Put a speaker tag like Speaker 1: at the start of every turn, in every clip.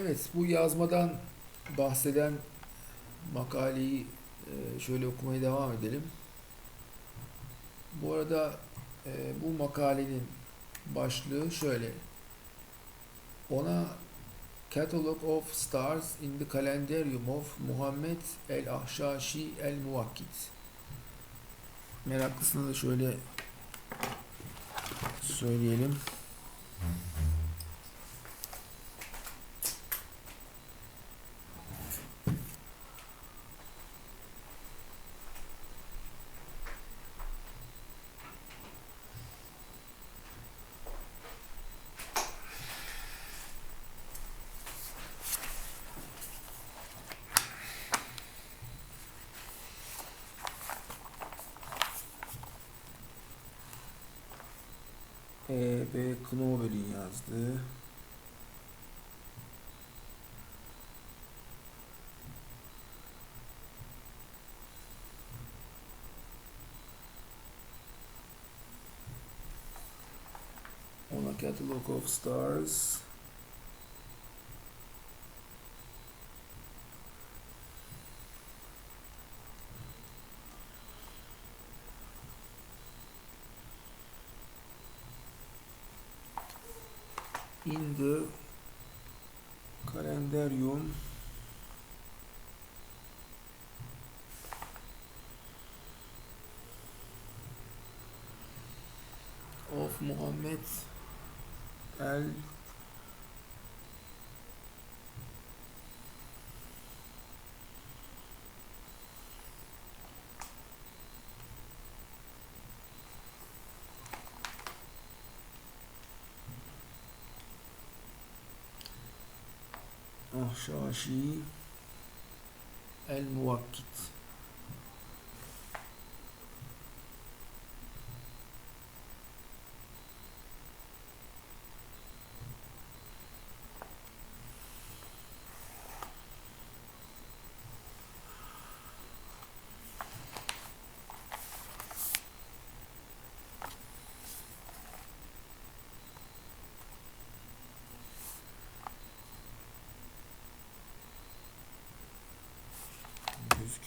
Speaker 1: Evet, bu yazmadan bahseden makaleyi e, şöyle okumaya devam edelim. Bu arada e, bu makalenin başlığı şöyle. Ona Catalog of Stars in the Calendarium of Muhammed el-Ahşaşi el-Muvakkit. Meraklısına da şöyle söyleyelim. E. B. Knober'in yazdığı On a Catalog of Stars in the calendarium of Muhammed el Ahşaşi El Muvakkit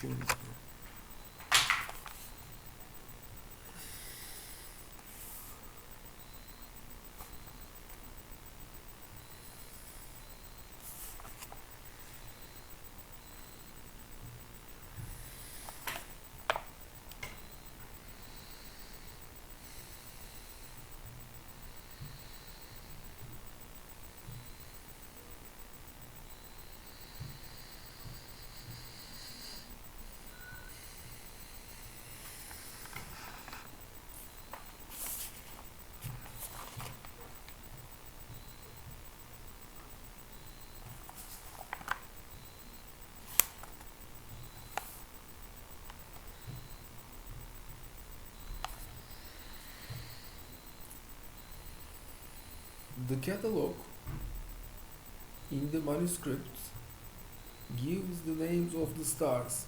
Speaker 1: June. The catalog in the manuscript gives the names of the stars,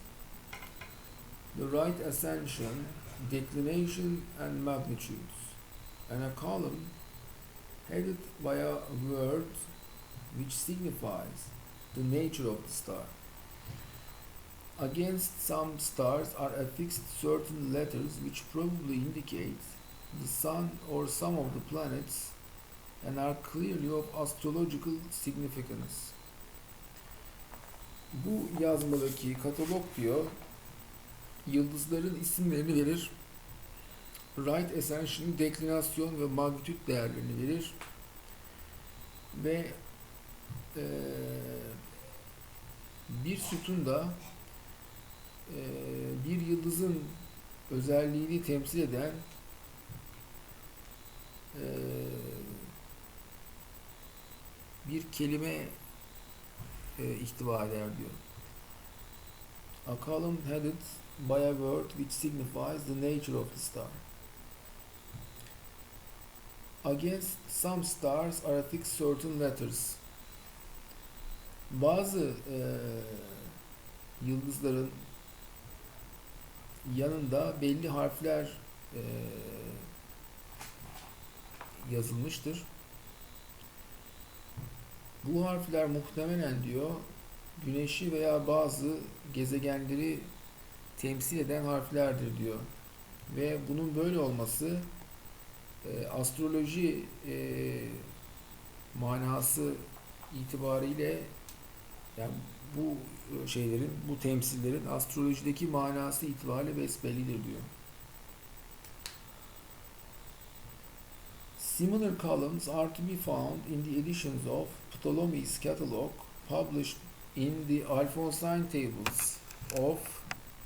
Speaker 1: the right ascension, declination, and magnitudes, and a column headed by a word which signifies the nature of the star. Against some stars are affixed certain letters which probably indicate the sun or some of the planets and are clearly of astrological significance. Bu yazmadaki katalog diyor, yıldızların isimlerini verir, right ascension, deklinasyon ve magnitüt değerlerini verir ve eee, bir sütunda eee, bir yıldızın özelliğini temsil eden eee bir kelime e, ihtiva eder diyor. A column headed by a word which signifies the nature of the star. Against some stars are affixed certain letters. Bazı e, yıldızların yanında belli harfler e, yazılmıştır. Bu harfler muhtemelen diyor güneşi veya bazı gezegenleri temsil eden harflerdir diyor. Ve bunun böyle olması e, astroloji e, manası itibariyle yani bu şeylerin, bu temsillerin astrolojideki manası itibariyle besbellidir diyor. Similar columns are to be found in the editions of Ptolemy's catalog published in the Alphonsine tables of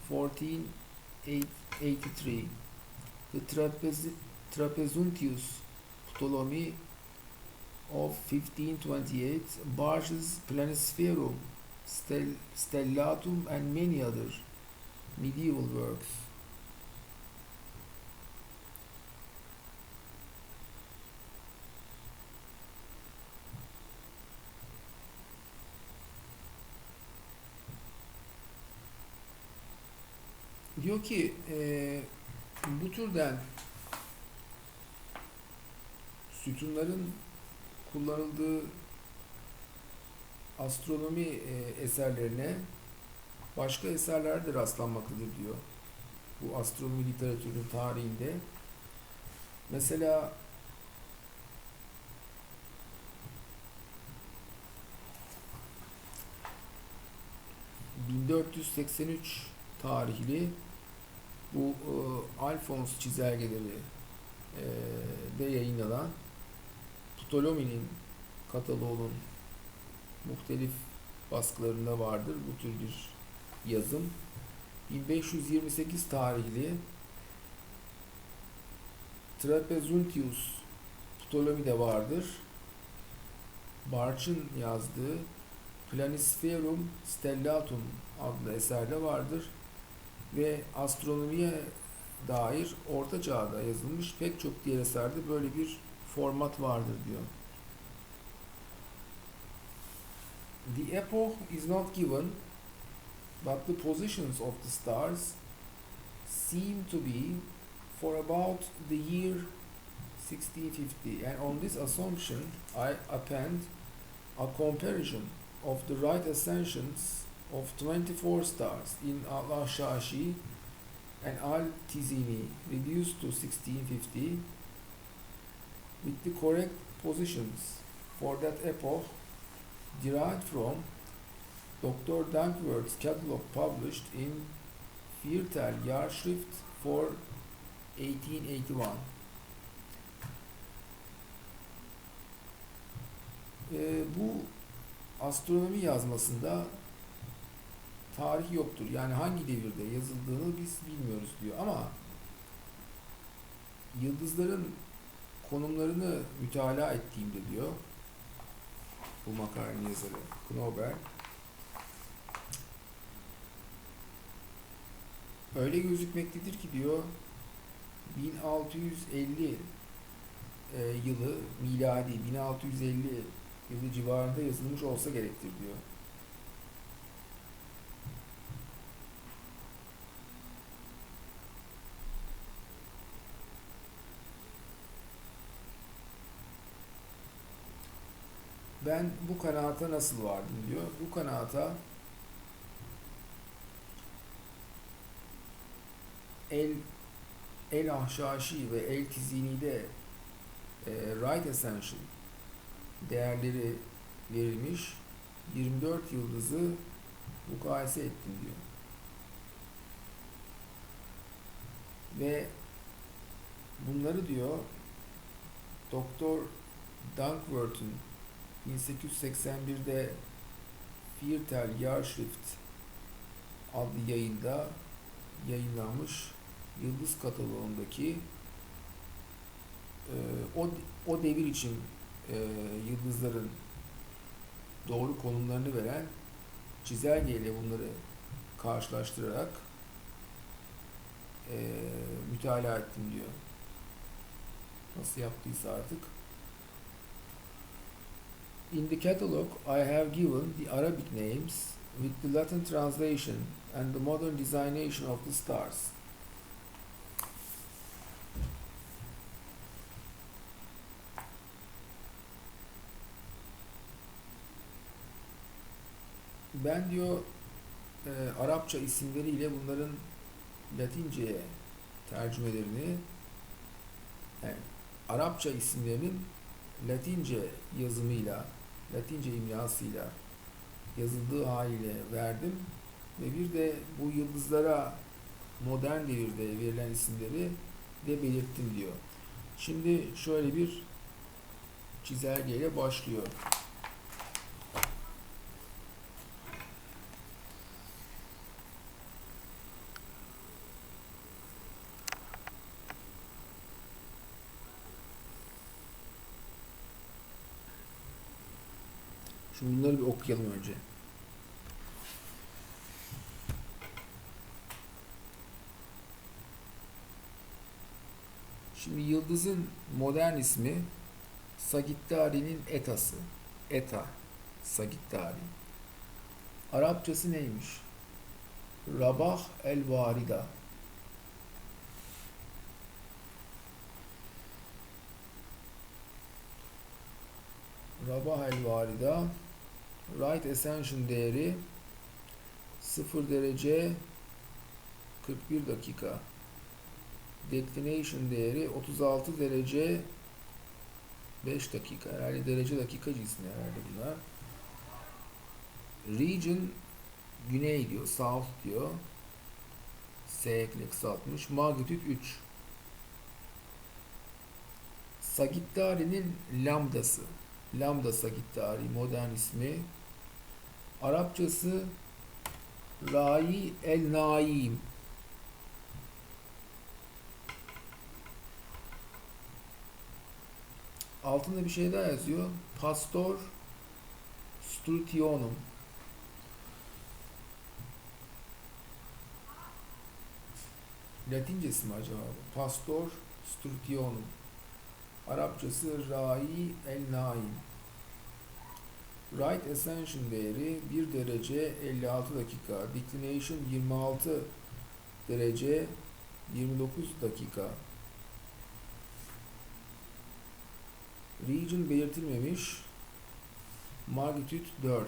Speaker 1: 1483. The Trapez Trapezuntius Ptolemy of 1528, Barges Planisferum, Stel Stellatum and many other medieval works. Diyor ki e, bu türden sütunların kullanıldığı astronomi e, eserlerine başka eserler de rastlanmaktadır diyor. Bu astronomi literatürünün tarihinde. Mesela ...1483 tarihli bu e, Alfons çizelgeleri e, de yayınlanan Ptolemy'nin kataloğunun muhtelif baskılarında vardır bu tür bir yazım. 1528 tarihli Trapezuntius Ptolemy'de vardır. Barç'ın yazdığı Planisferum Stellatum adlı eserde vardır ve astronomiye dair Orta Çağ'da yazılmış pek çok diğer eserde böyle bir format vardır diyor. The epoch is not given, but the positions of the stars seem to be for about the year 1650 and on this assumption I append a comparison of the right ascensions of 24 stars in Al-Shashi and Al-Tizini reduced to 1650 with the correct positions for that epoch derived from Dr. Dankworth's catalog published in Viertel Jahrschrift for 1881. Ee, bu astronomi yazmasında tarih yoktur. Yani hangi devirde yazıldığını biz bilmiyoruz diyor ama yıldızların konumlarını mütalaa ettiğimde diyor bu makalenin yazarı Knober öyle gözükmektedir ki diyor 1650 e, yılı miladi 1650 yılı civarında yazılmış olsa gerektir diyor. Ben bu kanaata nasıl vardım diyor. Bu kanaata el el ahşaşi ve el tizini'de e, right ascension değerleri verilmiş 24 yıldızı mukayese ettim diyor. Ve bunları diyor Doktor Dankworth'un 1881'de Viertel Jahrschrift adlı yayında yayınlanmış Yıldız kataloğundaki e, o, o devir için e, yıldızların doğru konumlarını veren çizelgeyle bunları karşılaştırarak e, mütalaa ettim diyor. Nasıl yaptıysa artık. In the catalog, I have given the Arabic names with the Latin translation and the modern designation of the stars. ben diyor e, Arapça isimleriyle bunların Latince'ye tercümelerini yani Arapça isimlerinin Latince yazımıyla, Latince imlasıyla yazıldığı haliyle verdim ve bir de bu yıldızlara modern devirde verilen isimleri de belirttim diyor. Şimdi şöyle bir çizelgeyle başlıyor. Şimdi bunları bir okuyalım önce. Şimdi yıldızın modern ismi Sagittari'nin etası. Eta. Sagittari. Arapçası neymiş? Rabah el Varida. Rabah el Varida Right Ascension değeri 0 derece 41 dakika. Declination değeri 36 derece 5 dakika. Herhalde derece dakika cinsinde herhalde bunlar. Region güney diyor South diyor. S ekle kısaltmış. Magnitude 3 Sagittari'nin lambdası. Lambda Sagittari modern ismi. Arapçası Rai El Naim. Altında bir şey daha yazıyor. Pastor Strutionum. Latincesi mi acaba? Pastor Strutionum. Arapçası Rai El Naim. Right Ascension değeri 1 derece 56 dakika. Declination 26 derece 29 dakika. Region belirtilmemiş. Magnitude 4.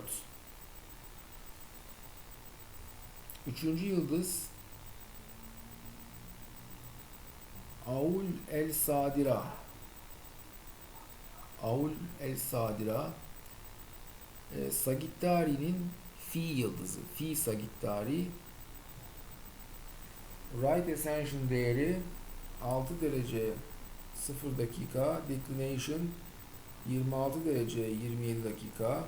Speaker 1: Üçüncü yıldız Aul El Sadira Aul El Sadira e, Sagittari'nin Fi yıldızı. Fi Sagittari Right Ascension değeri 6 derece 0 dakika Declination 26 derece 27 dakika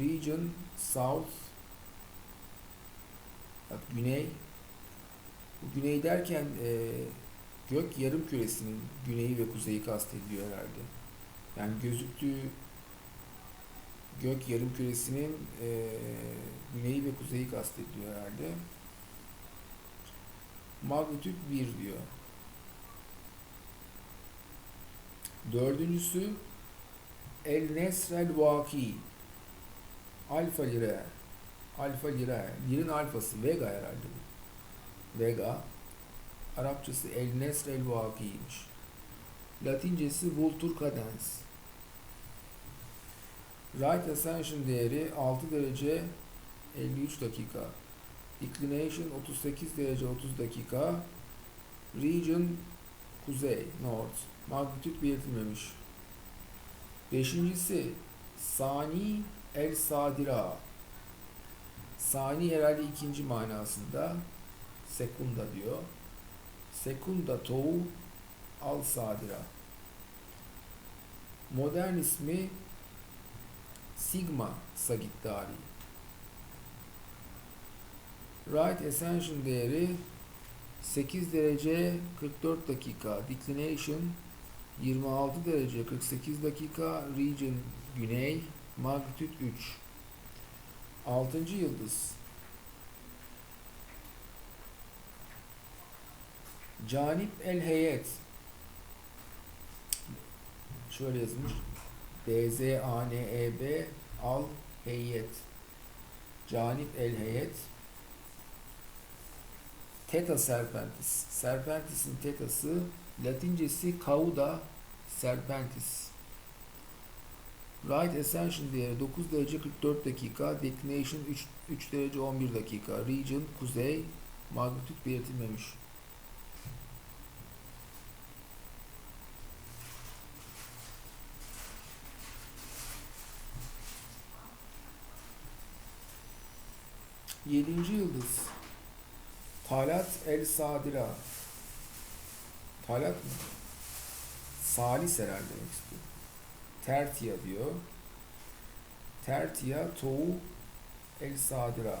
Speaker 1: Region South bak, Güney bu güney derken e, gök yarım küresinin güneyi ve kuzeyi kastediliyor herhalde. Yani gözüktüğü gök yarım küresinin e, güneyi ve kuzeyi kastediliyor herhalde. Magnitüd 1 diyor. Dördüncüsü El Nesrel Vaki Alfa Lira Alfa Lira Lirin alfası Vega herhalde bu. Vega Arapçası El Nesrel Vaki'ymiş. Latincesi Vultur Cadens. Right Ascension değeri 6 derece 53 dakika. Inclination 38 derece 30 dakika. Region Kuzey, North. Magnitude belirtilmemiş. Beşincisi Sani El Sadira. Sani herhalde ikinci manasında. Sekunda diyor. Sekunda Tou Al Sadira. Modern ismi Sigma Sagittari. Right Ascension değeri 8 derece 44 dakika. Declination 26 derece 48 dakika. Region Güney. Magnitude 3. 6. yıldız. Canip El Heyet. Şöyle yazmış. D-Z-A-N-E-B Al Heyet. Canip El Heyet. Theta serpentis. Serpentis'in tetası Latincesi Cauda serpentis. Right Ascension değeri 9 derece 44 dakika. Declination 3, 3 derece 11 dakika. Region kuzey. Magnitüt belirtilmemiş. Yedinci yıldız. Talat El Sadira. Talat mı? Salis herhalde demek istiyor. Tertia diyor. Tertia Tou El Sadira.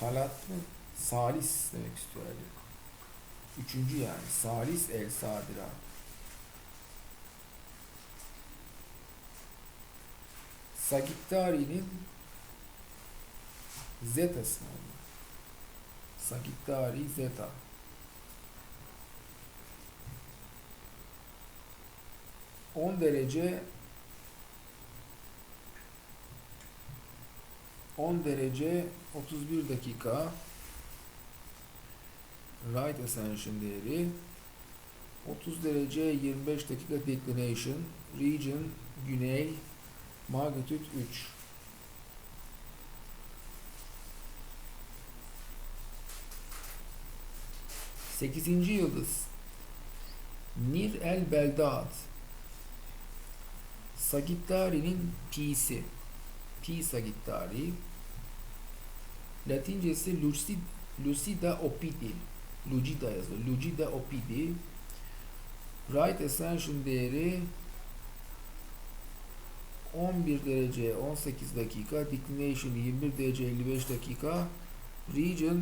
Speaker 1: Talat mı? Salis demek istiyor herhalde. Üçüncü yani. Salis El Sadira. Sagittari'nin Zeta'sı mı? Sagittari Zeta. On derece 10 derece 31 dakika right ascension değeri 30 derece 25 dakika declination region güney magnitude 3 8. yıldız. Nir el Beldat Sagittari'nin P'si. Pi Sagittari. Latincesi Lucid, Lucida Opidi. Lucida yazıyor. Lucida Opidi. Right Ascension değeri 11 derece 18 dakika. Declination 21 derece 55 dakika. Region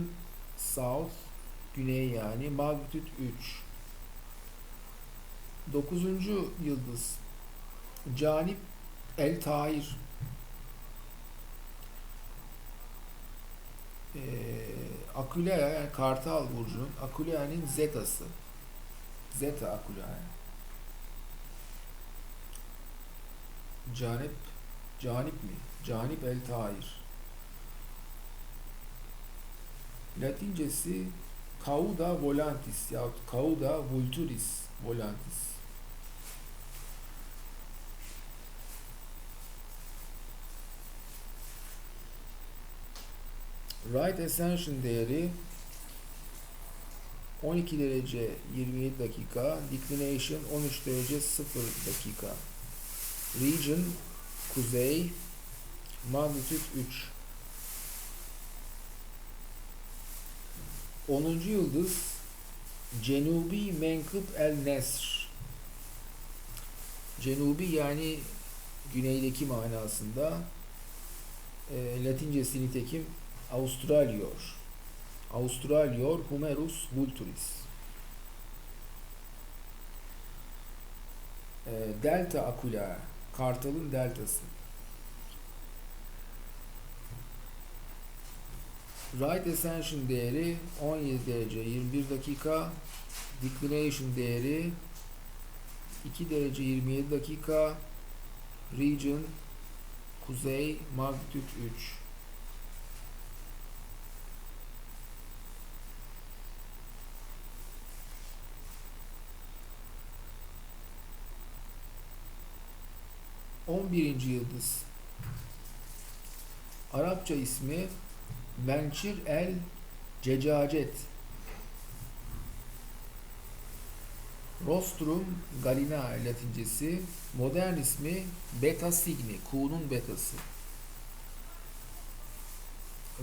Speaker 1: South Güney yani Magnitude 3 9. yıldız Canip El Tahir e, Akulea yani Kartal Burcu'nun Akulea'nın Zeta'sı. Zeta Akulea. Canip Canip mi? Canip El Tahir. Latincesi Cauda volantis yahut Cauda vulturis volantis. Right Ascension değeri 12 derece 27 dakika, Declination 13 derece 0 dakika. Region Kuzey Magnitude 3 10. yıldız Cenubi Menkıp El Nesr Cenubi yani güneydeki manasında e, Latincesi nitekim Australior. Australior Humerus vulturis. Ee, delta Aquila. Kartalın deltası. Right Ascension değeri 17 derece 21 dakika. Declination değeri 2 derece 27 dakika. Region Kuzey Magnitude 3. On birinci yıldız. Arapça ismi Mençir el Cecacet. Rostrum galina latincesi. Modern ismi Beta Signi. Ku'nun betası.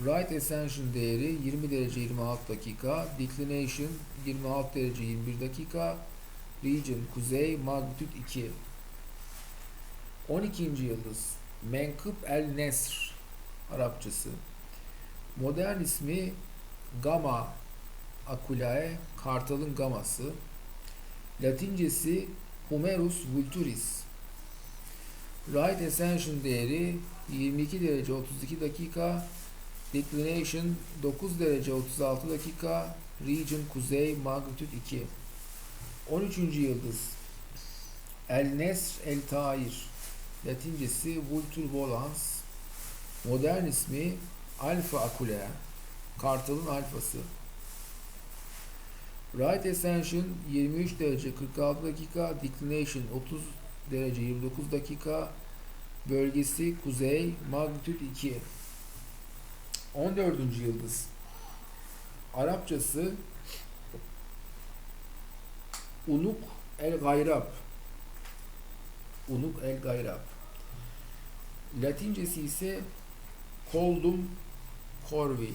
Speaker 1: Right Ascension değeri 20 derece 26 dakika. Declination 26 derece 21 dakika. Region Kuzey Magnitude 2. 12. yıldız Menkıp El Nesr Arapçası. Modern ismi Gamma Aquilae, kartalın gaması. Latincesi Humerus vulturis. Right Ascension değeri 22 derece 32 dakika. Declination 9 derece 36 dakika. Region Kuzey Magnitude 2. 13. yıldız El Nesr El Tair. Latincesi Vultur volans. Modern ismi Alfa Aculea. Kartalın alfası. Right Ascension 23 derece 46 dakika. Declination derece 29 dakika. Bölgesi kuzey, magnitüt 2. 14. yıldız. Arapçası Unuk el Gayrab. Unuk el Gayrab. Latincesi ise Coldum Corvi.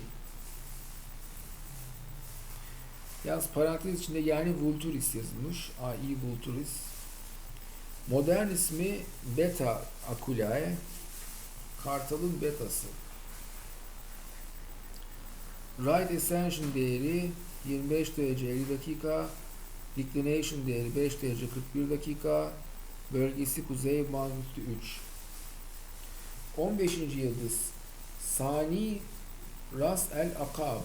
Speaker 1: Yalnız parantez içinde yani Vulturis yazılmış. A.I. Vulturis. Modern ismi Beta Aculae. Kartalın betası. Right Ascension değeri 25 derece 50 dakika. Declination değeri 5 derece 41 dakika. Bölgesi kuzey magnitüdü 3. 15. yıldız Sani Ras el Akab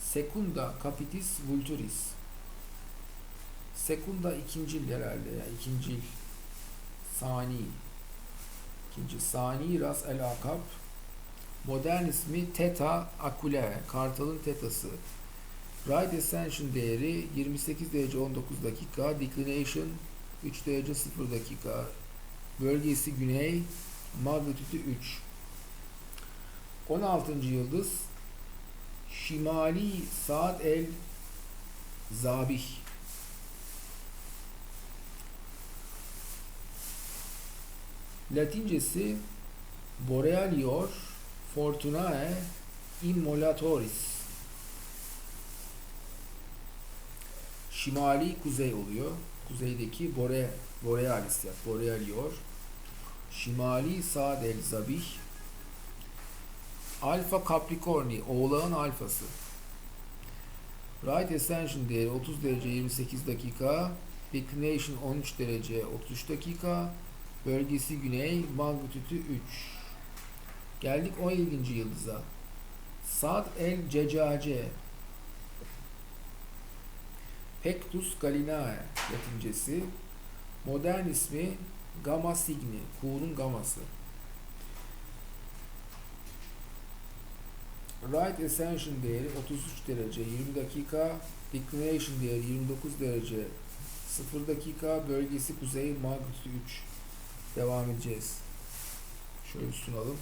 Speaker 1: Secunda Capitis Vulturis. Secunda ikincil herhalde ya ikincil Sani. İkinci Sani Ras el Akab Modern ismi Theta Aculae Kartalın tetası Right Ascension değeri 28 derece 19 dakika Declination 3 derece 0 dakika. Bölgesi güney Magnitüdü 3 16. yıldız Şimali Saad el Zabih Latincesi Borealior Fortunae Immolatoris Şimali kuzey oluyor. Kuzeydeki Bore Borealis ya Borealior Şimali Saad el Zabih Alfa Capricorni Oğlağın alfası. Right Ascension değeri 30 derece 28 dakika Declination 13 derece 33 dakika Bölgesi güney Magnitüdü 3 Geldik 17. yıldıza. Sad el Cecace. Pectus Galinae Latincesi Modern ismi Gamma Cygni Kuğunun gaması Right Ascension değeri 33 derece 20 dakika Declination değeri 29 derece 0 dakika Bölgesi kuzey Magnitüdü 3 Devam edeceğiz. Şöyle sunalım.